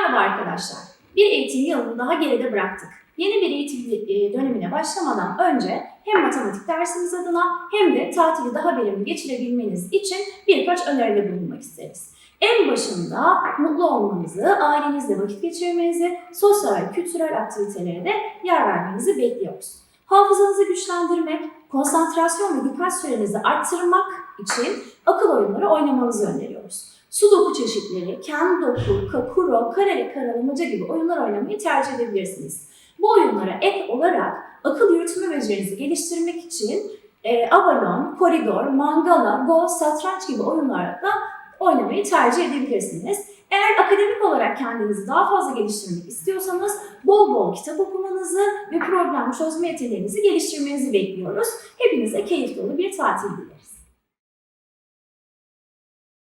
Merhaba arkadaşlar. Bir eğitim yılını daha geride bıraktık. Yeni bir eğitim e, dönemine başlamadan önce hem matematik dersiniz adına hem de tatili daha verimli geçirebilmeniz için birkaç öneride bulunmak isteriz. En başında mutlu olmanızı, ailenizle vakit geçirmenizi, sosyal, kültürel aktivitelere de yer vermenizi bekliyoruz. Hafızanızı güçlendirmek, konsantrasyon ve dikkat sürenizi arttırmak için akıl oyunları oynamanızı öneriyoruz. Sudoku çeşitleri, kendoku, kakuro, kareli karalamaca gibi oyunlar oynamayı tercih edebilirsiniz. Bu oyunlara ek olarak akıl yürütme becerinizi geliştirmek için e, Avalon, Koridor, Mangala, Go, Satranç gibi oyunlarda oynamayı tercih edebilirsiniz. Eğer akademik olarak kendinizi daha fazla geliştirmek istiyorsanız bol bol kitap okumanızı ve problem çözme yeteneğinizi geliştirmenizi bekliyoruz. Hepinize keyif dolu bir tatil diliyoruz.